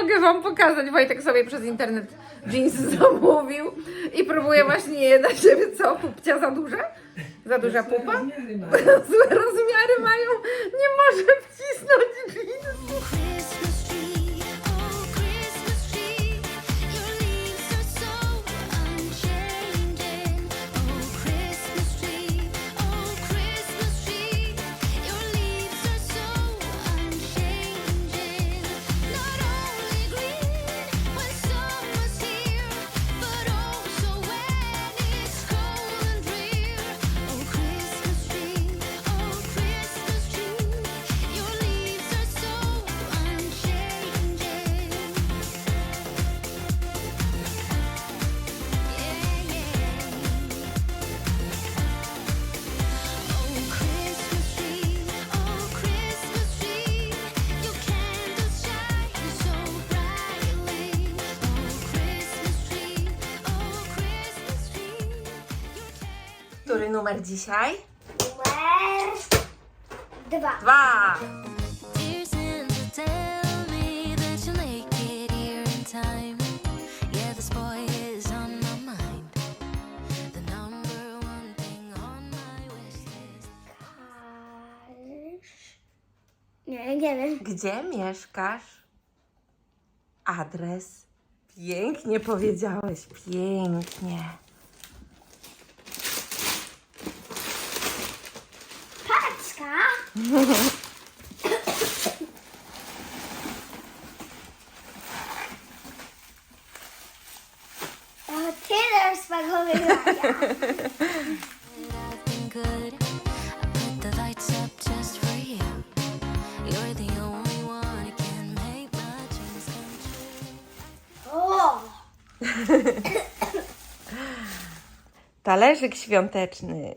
mogę wam pokazać. Wojtek sobie przez internet jeansy zamówił i próbuje właśnie je na siebie. Co? Pupcia za duża? Za duża pupa? Złe rozmiary mają. Nie może wcisnąć jeansów. Thing on my wish list. Nie, nie wiem. Gdzie mieszkasz? Adres. Pięknie powiedziałeś, pięknie. True. O, Talerzyk świąteczny.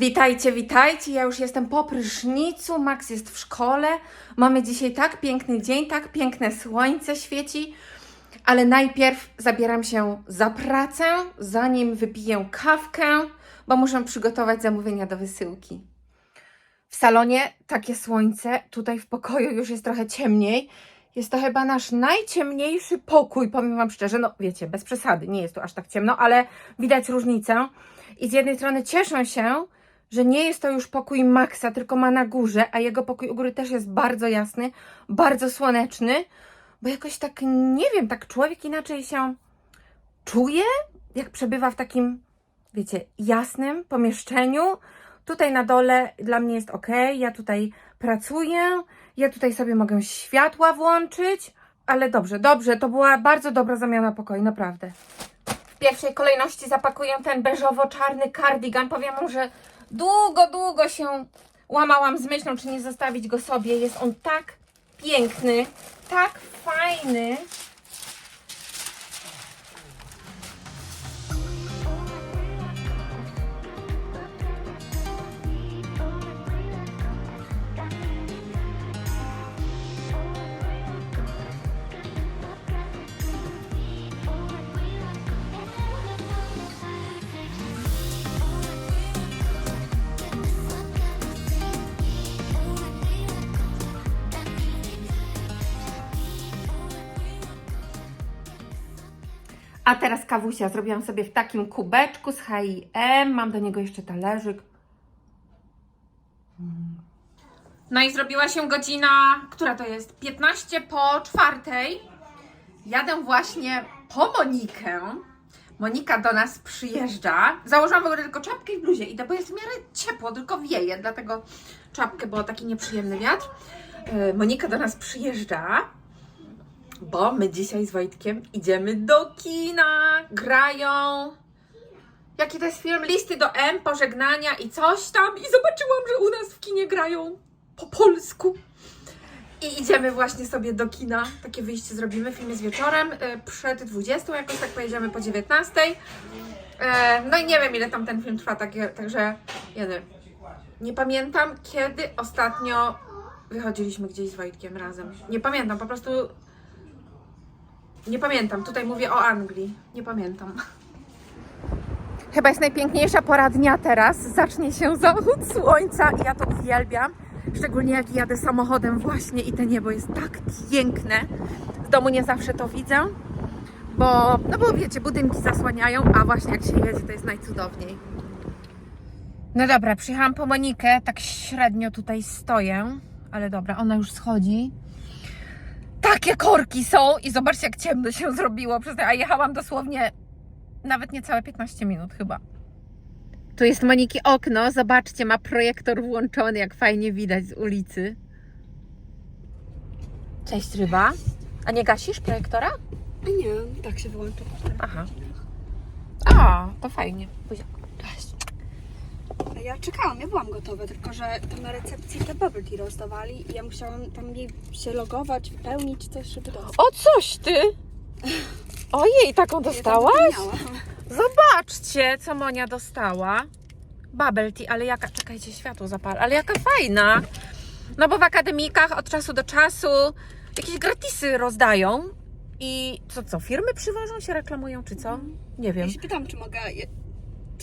Witajcie, witajcie. Ja już jestem po prysznicu. Max jest w szkole. Mamy dzisiaj tak piękny dzień, tak piękne słońce świeci. Ale najpierw zabieram się za pracę, zanim wypiję kawkę, bo muszę przygotować zamówienia do wysyłki. W salonie takie słońce, tutaj w pokoju już jest trochę ciemniej. Jest to chyba nasz najciemniejszy pokój, powiem Wam szczerze. No wiecie, bez przesady, nie jest tu aż tak ciemno, ale widać różnicę. I z jednej strony cieszę się, że nie jest to już pokój Maxa, tylko ma na górze, a jego pokój u góry też jest bardzo jasny, bardzo słoneczny, bo jakoś tak, nie wiem, tak człowiek inaczej się czuje, jak przebywa w takim, wiecie, jasnym pomieszczeniu. Tutaj na dole dla mnie jest ok, ja tutaj pracuję, ja tutaj sobie mogę światła włączyć, ale dobrze, dobrze, to była bardzo dobra zamiana pokoju, naprawdę. W pierwszej kolejności zapakuję ten beżowo-czarny kardigan. Powiem mu, że długo, długo się łamałam z myślą, czy nie zostawić go sobie. Jest on tak piękny, tak fajny. A teraz kawusia zrobiłam sobie w takim kubeczku z H&M. Mam do niego jeszcze talerzyk. No i zrobiła się godzina, która to jest? 15 po czwartej. Jadę właśnie po Monikę. Monika do nas przyjeżdża. Założyłam w ogóle tylko czapkę i bluzie, idę, bo jest w miarę ciepło, tylko wieje, dlatego czapkę, bo taki nieprzyjemny wiatr. Yy, Monika do nas przyjeżdża bo my dzisiaj z Wojtkiem idziemy do kina. Grają. Jaki to jest film? Listy do M, pożegnania i coś tam. I zobaczyłam, że u nas w kinie grają po polsku. I idziemy właśnie sobie do kina. Takie wyjście zrobimy. Film jest wieczorem, e, przed 20, jakoś tak pojedziemy po 19. E, No i nie wiem, ile tam ten film trwa, takie, także. Nie pamiętam, kiedy ostatnio wychodziliśmy gdzieś z Wojtkiem razem. Nie pamiętam, po prostu nie pamiętam. Tutaj mówię o Anglii. Nie pamiętam. Chyba jest najpiękniejsza pora dnia teraz. Zacznie się zachód słońca i ja to uwielbiam. Szczególnie jak jadę samochodem właśnie i to niebo jest tak piękne. W domu nie zawsze to widzę, bo, no bo wiecie, budynki zasłaniają, a właśnie jak się jedzie, to jest najcudowniej. No dobra, przyjechałam po Monikę, tak średnio tutaj stoję, ale dobra, ona już schodzi. Takie korki są i zobaczcie jak ciemno się zrobiło, przez a jechałam dosłownie nawet niecałe 15 minut chyba. Tu jest Moniki okno, zobaczcie, ma projektor włączony, jak fajnie widać z ulicy. Cześć ryba. A nie gasisz projektora? Nie, tak się wyłącza. Aha. A, to fajnie. Buzia. Ja czekałam, ja byłam gotowa, tylko że tam na recepcji te bubble tea rozdawali i ja musiałam tam jej się logować, wypełnić coś, żeby dostać. O, coś ty! Ojej, taką dostałaś? Zobaczcie, co Monia dostała. Bubble tea, ale jaka, czekajcie, światło zapal, ale jaka fajna. No bo w akademikach od czasu do czasu jakieś gratisy rozdają. I co, co, firmy przywożą się, reklamują, czy co? Nie wiem, Ja się pytam, czy mogę, je,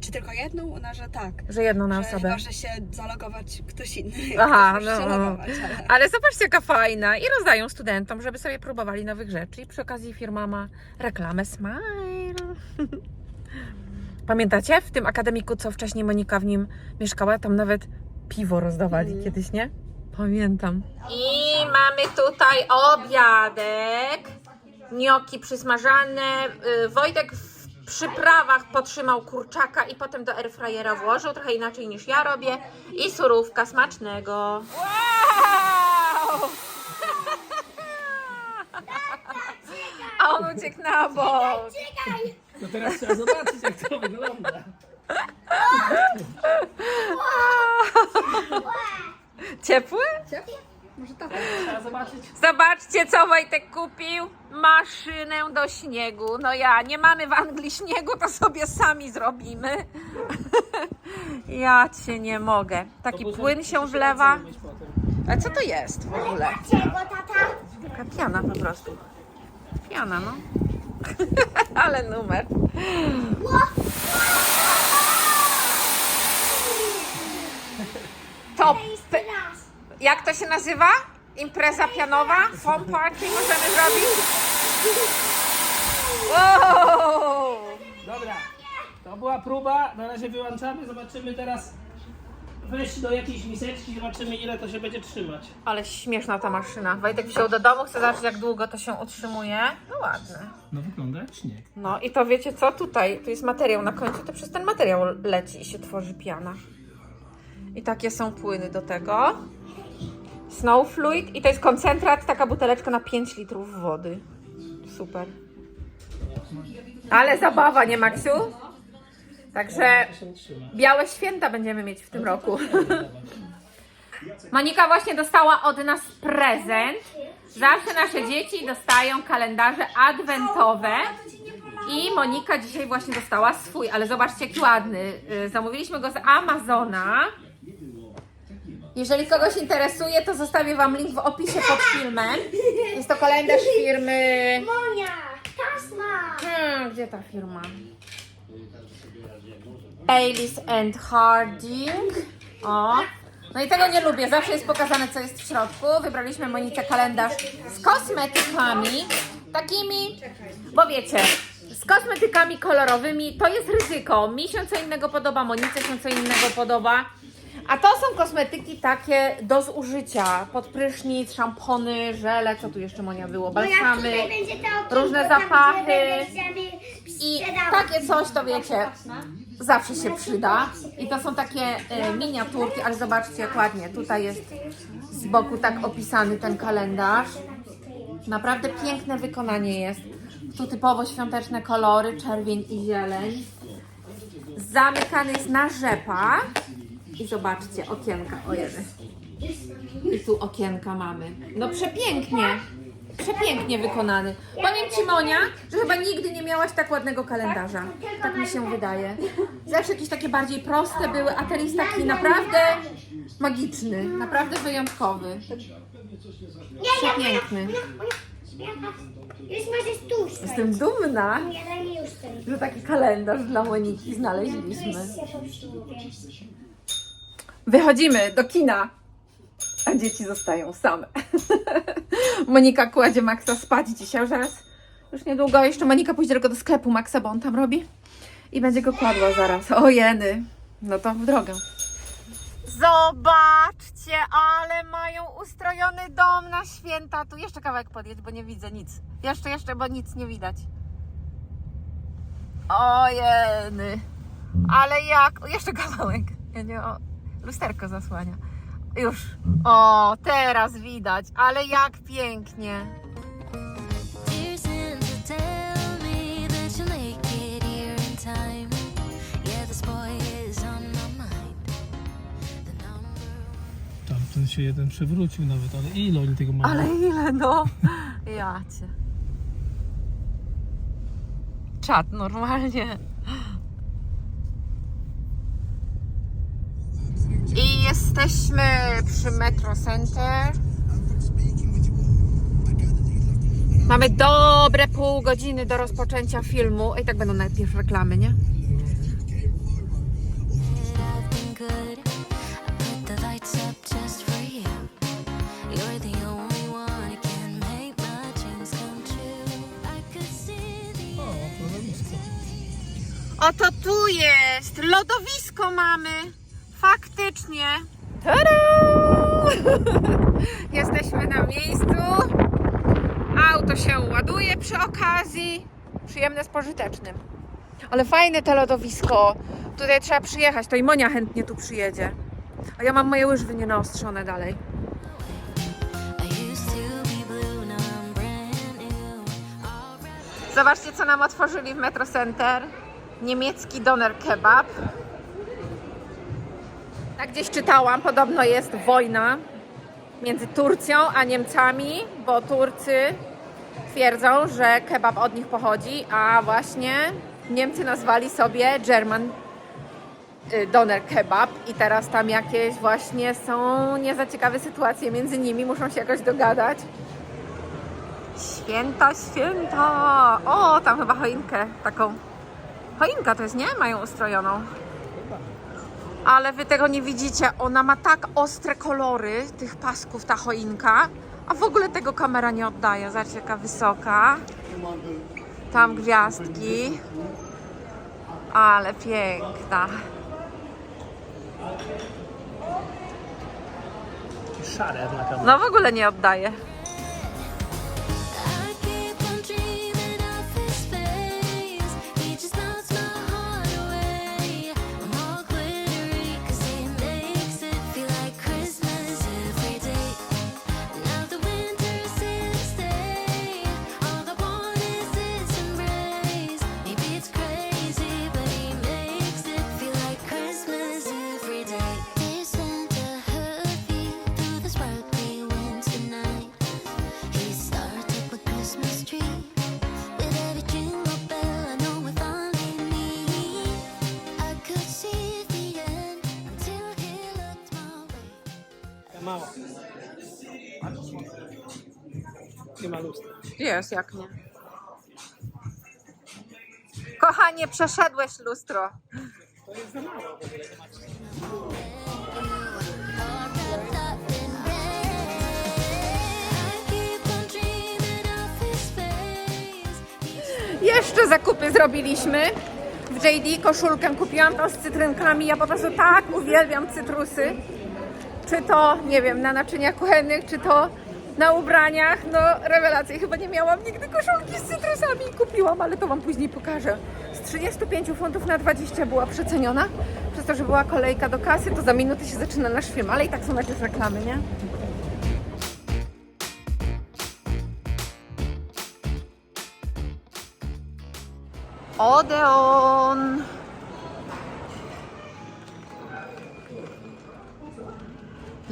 czy, tylko jedną? Ona, że tak. że jedno na że osobę. chyba, że się zalogować ktoś inny. Aha, Ktoś może się no. logować, ale... Ale zobaczcie, jaka fajna. I rozdają studentom, żeby sobie próbowali nowych rzeczy. I przy okazji firma ma reklamę Smile. Pamiętacie? W tym akademiku, co wcześniej Monika w nim mieszkała, tam nawet piwo rozdawali Mhm. kiedyś, nie? Pamiętam. I mamy tutaj obiadek. Gnioki przysmażane. Y, Wojtek w przyprawach potrzymał kurczaka i potem do airfryera włożył, trochę inaczej niż ja robię. I surówka smacznego. Wow! A on uciekł na bok. Czekaj! No teraz trzeba zobaczyć, jak to wygląda. Ciepły? Może Trzeba zobaczyć. Zobaczcie, co Wojtek kupił. Maszynę do śniegu. No ja, nie mamy w Anglii śniegu, to sobie sami zrobimy. ja cię nie mogę. Taki płyn się wlewa. A co to jest w ogóle? Czego, tata? Taka piana po prostu. Piana, no. Ale numer. To jak to się nazywa? Impreza pianowa? Foam party możemy zrobić? Wow! Dobra, to była próba. Na razie wyłączamy. Zobaczymy teraz. Wejść do jakiejś miseczki, zobaczymy ile to się będzie trzymać. Ale śmieszna ta maszyna. Wojtek wziął do domu, chce zobaczyć jak długo to się utrzymuje. No ładne. No wygląda jak śnieg. No i to wiecie co? Tutaj, tu jest materiał na końcu, to przez ten materiał leci i się tworzy piana. I takie są płyny do tego. Snow Fluid i to jest koncentrat, taka buteleczka na 5 litrów wody. Super. Ale zabawa, nie Maksiu? Także białe święta będziemy mieć w tym roku. Monika właśnie dostała od nas prezent. Zawsze nasze dzieci dostają kalendarze adwentowe. I Monika dzisiaj właśnie dostała swój, ale zobaczcie jaki ładny. Y, Zamówiliśmy go z Amazona. Jeżeli kogoś interesuje, to zostawię Wam link w opisie pod filmem. Jest to kalendarz firmy. Monia! Tasma! Hmm, gdzie ta firma? Baileys and Harding. O. No i tego nie lubię. Zawsze jest pokazane, co jest w środku. Wybraliśmy Monice kalendarz z kosmetykami. Takimi, bo wiecie, z kosmetykami kolorowymi to jest ryzyko. Mi się co innego podoba, Monice się co innego podoba. A to są kosmetyki takie do zużycia. Pod prysznic, szampony, żele, co tu jeszcze Monia było? Bo jak Balsamy. tutaj będzie to okienko, różne tam, zapachy. gdzie będę sobie I sprzedała. takie coś to wiecie, zawsze się przyda. I to są takie e, miniaturki, ale zobaczcie jak ładnie. Tutaj jest z boku tak opisany ten kalendarz. Naprawdę piękne wykonanie jest. Tu typowo świąteczne kolory, czerwień i zieleń. Zamykany jest na rzepa. I zobaczcie, okienka, o jeden. I tu okienka mamy. No przepięknie. Przepięknie wykonany. Powiem Ci Monia, że chyba nigdy nie miałaś tak ładnego kalendarza. Tak mi się wydaje. Zawsze jakieś takie bardziej proste były, a ten jest taki naprawdę magiczny. Naprawdę wyjątkowy. Przepiękny. Jestem dumna, że taki kalendarz dla Moniki znaleźliśmy. Wychodzimy do kina, a dzieci zostają same. Monika kładzie Maxa spać dzisiaj, już zaraz, już niedługo, jeszcze Monika pójdzie tylko do sklepu Maxa, bo on tam robi i będzie go kładła zaraz. O jeny, no to w drogę. Zobaczcie, ale mają ustrojony dom na święta. Tu jeszcze kawałek podjedź, bo nie widzę nic. Jeszcze, jeszcze, bo nic nie widać. O jeny. Ale jak... Jeszcze kawałek. Ja nie, o, lusterko zasłania. Już. O, teraz widać. Ale jak pięknie. Tamten się jeden przewrócił nawet, ale ile oni tego mają? Ale ile no? Ja cię. Czad normalnie. Jesteśmy przy Metro Center. Mamy dobre pół godziny do rozpoczęcia filmu. I tak będą najpierw reklamy, nie? Oto tu jest! Lodowisko mamy! Faktycznie! Jesteśmy na miejscu. Auto się ładuje przy okazji. Przyjemne z pożytecznym. Ale fajne to lodowisko. Tutaj trzeba przyjechać. To i Monia chętnie tu przyjedzie. A ja mam moje łyżwy nienaostrzone dalej. Zobaczcie, co nam otworzyli w Metro Center. Niemiecki doner kebab. Tak gdzieś czytałam, podobno jest wojna między Turcją a Niemcami, bo Turcy twierdzą, że kebab od nich pochodzi, a właśnie Niemcy nazwali sobie German y, doner kebab i teraz tam jakieś właśnie są nie za ciekawe sytuacje między nimi, muszą się jakoś dogadać. Święta, święta! O, tam chyba choinkę taką. Choinka to jest, nie? Mają ustrojoną. Ale wy tego nie widzicie. Ona ma tak ostre kolory tych pasków, ta choinka. A w ogóle tego kamera nie oddaje. Zobaczcie, jaka wysoka. Tam gwiazdki. Ale piękna. Szare na kamerze. No w ogóle nie oddaje. Nie ma lustra. Jest, jak nie. Kochanie, przeszedłeś lustro. To jest za mało w ogóle. Jeszcze zakupy zrobiliśmy. W JD koszulkę kupiłam to z cytrynkami. Ja po prostu tak uwielbiam cytrusy. Czy to, nie wiem, na naczyniach kuchennych, czy to na ubraniach. No, rewelacja. Chyba nie miałam nigdy koszulki z cytrusami i kupiłam, ale to Wam później pokażę. Z 35 funtów na 20 była przeceniona. Przez to, że była kolejka do kasy, to za minutę się zaczyna nasz film, ale i tak są najpierw reklamy, nie? Odeon.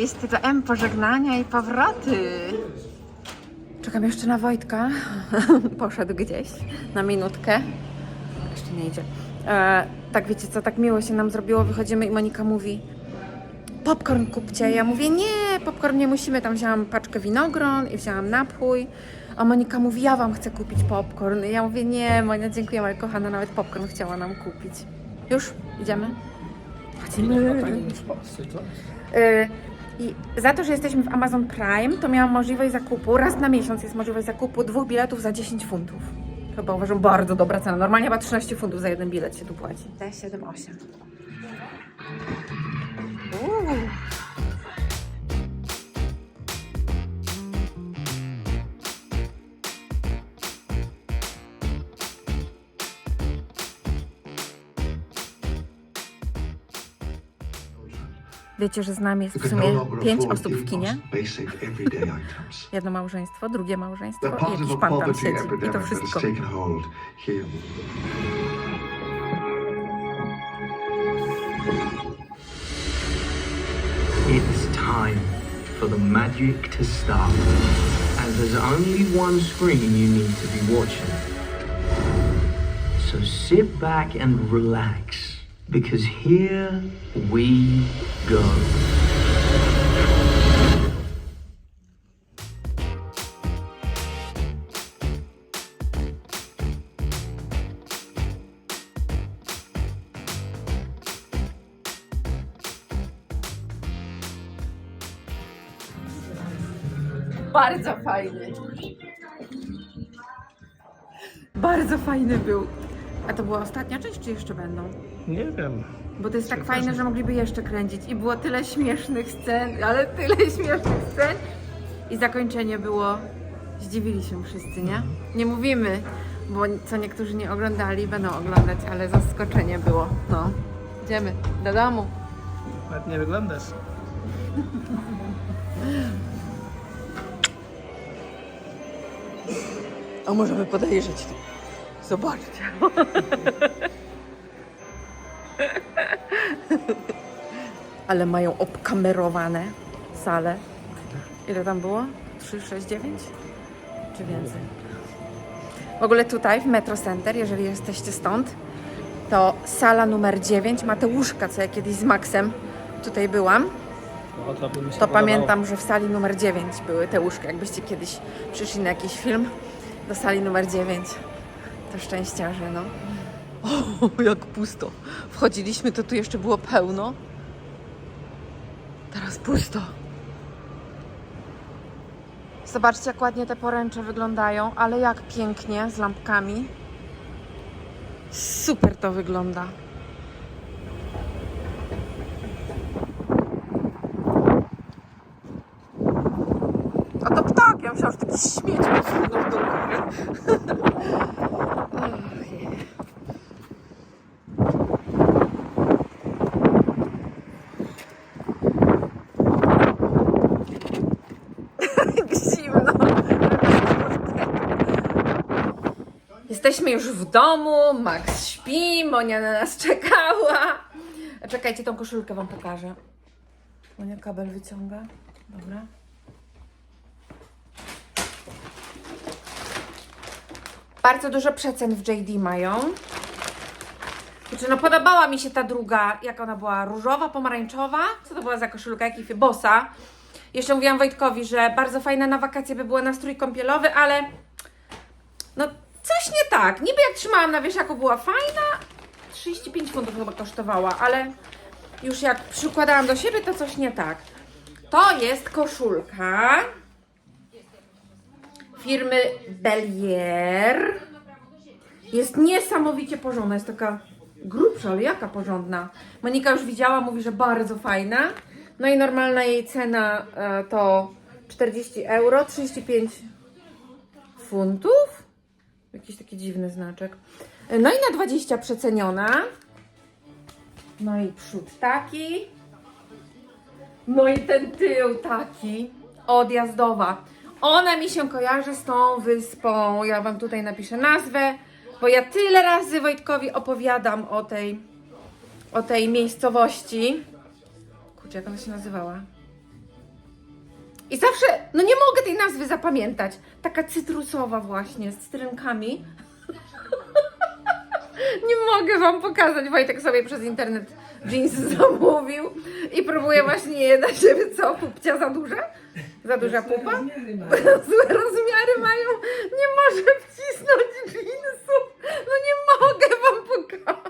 Listy do M, pożegnania i powroty. Czekam jeszcze na Wojtka. Poszedł gdzieś na minutkę. Jeszcze nie idzie. E, tak wiecie co, tak miło się nam zrobiło. Wychodzimy i Monika mówi popcorn kupcie. Ja mówię nie, popcorn nie musimy. Tam wzięłam paczkę winogron i wzięłam napój. A Monika mówi, ja wam chcę kupić popcorn. I ja mówię, nie, Monia, dziękuję, moja kochana, nawet popcorn chciała nam kupić. Już? Idziemy? Chodzimy. I za to, że jesteśmy w Amazon Prime, to miałam możliwość zakupu, raz na miesiąc jest możliwość zakupu dwóch biletów za 10 funtów. Chyba uważam bardzo dobra cena. Normalnie chyba 13 funtów za jeden bilet się tu płaci. T78. Uuu. Wiecie, że z nami jest w no sumie longer pięć osób w kinie. Jedno małżeństwo, drugie małżeństwo i jakiś pan tam siedzi. I to wszystko. It's time for the magic to start. As there's only one screen you need to be watching. So sit back and relax, because here we go. Bardzo fajny. Bardzo fajny był. A to była ostatnia część, czy jeszcze będą? Nie wiem. Bo to jest tak fajne, że mogliby jeszcze kręcić. I było tyle śmiesznych scen, ale tyle śmiesznych scen. I zakończenie było. Zdziwili się wszyscy, nie? Nie mówimy, bo co niektórzy nie oglądali, będą oglądać, ale zaskoczenie było. No. Idziemy do domu. Ładnie wyglądasz. A możemy podejrzeć. Zobaczcie. Ale mają obkamerowane sale. Ile tam było? 3, 6, 9? Czy więcej? W ogóle tutaj w Metro Center, jeżeli jesteście stąd, to sala numer 9 ma te łóżka, co ja kiedyś z Maxem tutaj byłam. To pamiętam, że w sali numer 9 były te łóżka. Jakbyście kiedyś przyszli na jakiś film do sali numer 9, to szczęściarze, no. O, jak pusto. Wchodziliśmy, to tu jeszcze było pełno. Teraz pusto. Zobaczcie, jak ładnie te poręcze wyglądają, ale jak pięknie z lampkami. Super to wygląda. A to ptak, ja myślałam, że taki śmieć posunął do. Jesteśmy już w domu, Max śpi, Monia na nas czekała. Czekajcie, tą koszulkę wam pokażę. Monia kabel wyciąga. Dobra. Bardzo dużo przecen w JD mają. Znaczy, no podobała mi się ta druga, jak ona była, różowa, pomarańczowa. Co to była za koszulka? Jaki bossa. Jeszcze mówiłam Wojtkowi, że bardzo fajna na wakacje by była nastrój kąpielowy, ale no coś nie tak. Niby jak trzymałam na wieszaku była fajna, 35 funtów chyba kosztowała, ale już jak przykładałam do siebie, to coś nie tak. To jest koszulka firmy Bellier. Jest niesamowicie porządna, jest taka grubsza, ale jaka porządna. Monika już widziała, mówi, że bardzo fajna. No i normalna jej cena e, to 40 euro, 35 funtów. Jakiś taki dziwny znaczek. E, No i na 20 przeceniona. No i przód taki. No i ten tył taki. Odjazdowa. Ona mi się kojarzy z tą wyspą. Ja Wam tutaj napiszę nazwę, bo ja tyle razy Wojtkowi opowiadam o tej, o tej miejscowości. Kurczę, jak ona się nazywała? I zawsze, no nie mogę tej nazwy zapamiętać. Taka cytrusowa właśnie, z cytrynkami. nie mogę Wam pokazać. Wojtek sobie przez internet jeansy zamówił i próbuje właśnie je na siebie, co, pupcia za duże? Za duża pupa? Złe rozmiary mają. Nie może wcisnąć jeansów. No nie mogę wam pokazać.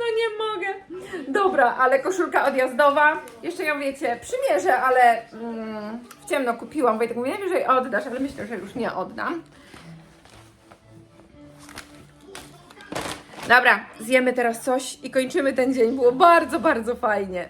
No nie mogę. Dobra, ale koszulka odjazdowa. Jeszcze ją wiecie, przymierzę, ale mm, w ciemno kupiłam. Wojtek mówi, najwyżej oddasz, ale myślę, że już nie oddam. Dobra, zjemy teraz coś i kończymy ten dzień. Było bardzo, bardzo fajnie.